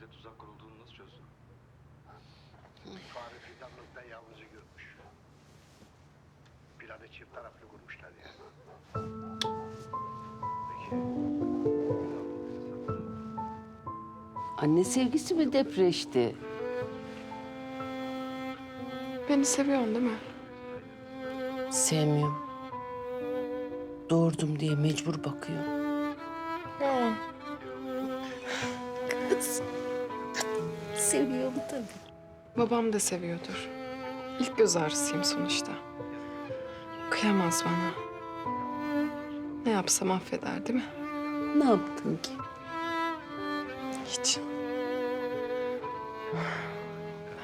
kızım. Fare fidanlıkta yalnızı görmüş. Planı çift taraflı kurmuşlar yani. Peki. Anne sevgisi mi depreşti? Beni seviyorsun değil mi? Sevmiyorum. Doğurdum diye mecbur bakıyor. Kız. Seviyorum tabii. Babam da seviyordur. İlk göz ağrısıyım sonuçta. Kıyamaz bana. Ne yapsam affeder değil mi? Ne yaptın ki? Hiç.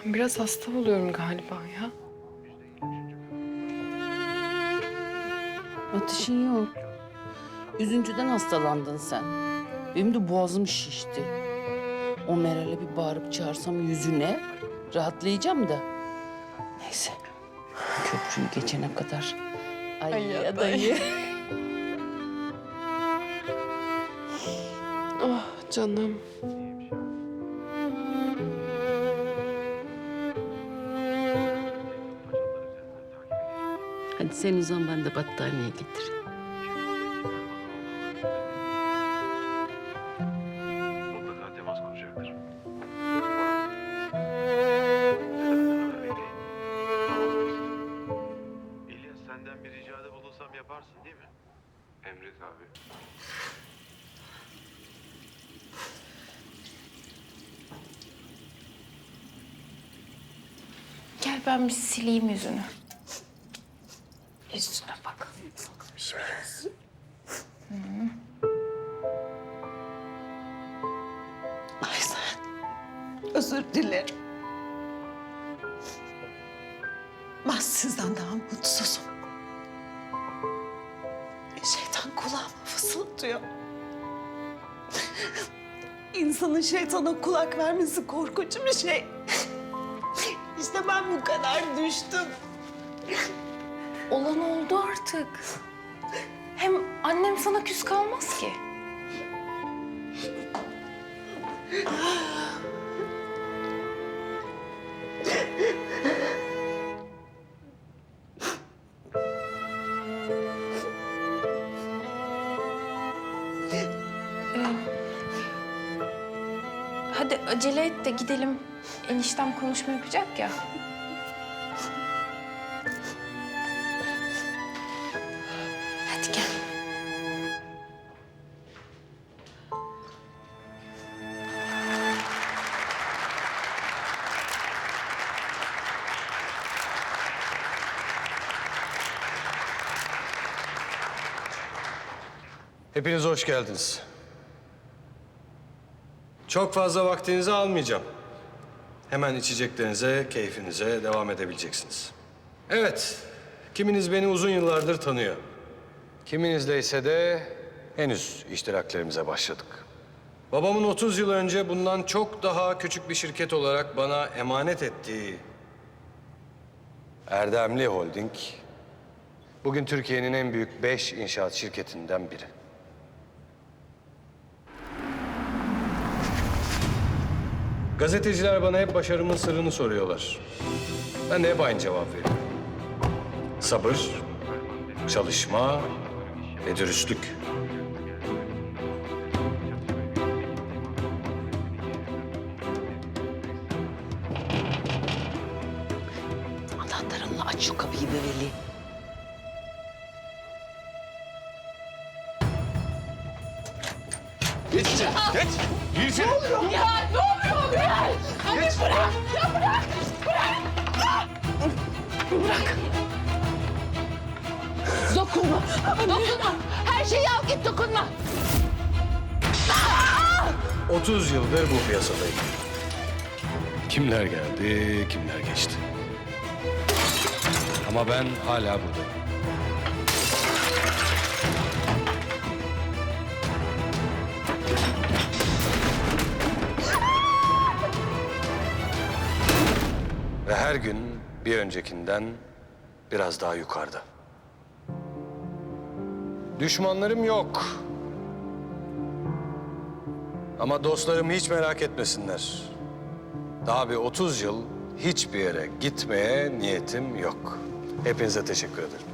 Ben biraz hasta oluyorum galiba ya. Ateşin yok. Üzüntüden hastalandın sen. Benim de boğazım şişti. O Meral'e bir bağırıp çağırsam yüzüne rahatlayacağım da. Neyse. Köprüyü geçene kadar. Ay, Ay ya dayı. Oh canım. Hadi sen uzan ben de battaniye getireyim. Ben bir sileyim yüzünü. Yüzüne bak. Bakmış biraz. Sen. Özür dilerim. Ben sizden daha mutsuzum. Şeytan kulağıma fısıldıyor. İnsanın şeytana kulak vermesi korkunç bir şey. Ben bu kadar düştüm. Olan oldu artık. Hem annem sana küs kalmaz ki. Ee, Hadi acele et de gidelim. Eniştem konuşma yapacak ya. Hadi gel. Hepiniz hoş geldiniz. Çok fazla vaktinizi almayacağım. Hemen içeceklerinize, keyfinize devam edebileceksiniz. Evet, kiminiz beni uzun yıllardır tanıyor. Kiminizle ise de henüz iştiraklerimize başladık. Babamın 30 yıl önce bundan çok daha küçük bir şirket olarak bana emanet ettiği Erdemli Holding, bugün Türkiye'nin en büyük beş inşaat şirketinden biri. Gazeteciler bana hep başarımın sırrını soruyorlar. Ben de hep aynı cevap veriyorum. Sabır, çalışma ve dürüstlük. Anahtarınla aç şu kapıyı be Veli. Dokunma. Dokunma. Her şeyi al git dokunma. 30 yıldır bu piyasadayım. Kimler geldi, kimler geçti. Ama ben hala buradayım. Ve her gün bir öncekinden biraz daha yukarıda. Düşmanlarım yok. Ama dostlarım hiç merak etmesinler. Daha bir 30 yıl hiçbir yere gitmeye niyetim yok. Hepinize teşekkür ederim.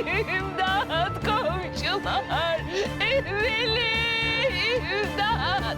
İmdat komşular! Veli! İmdat!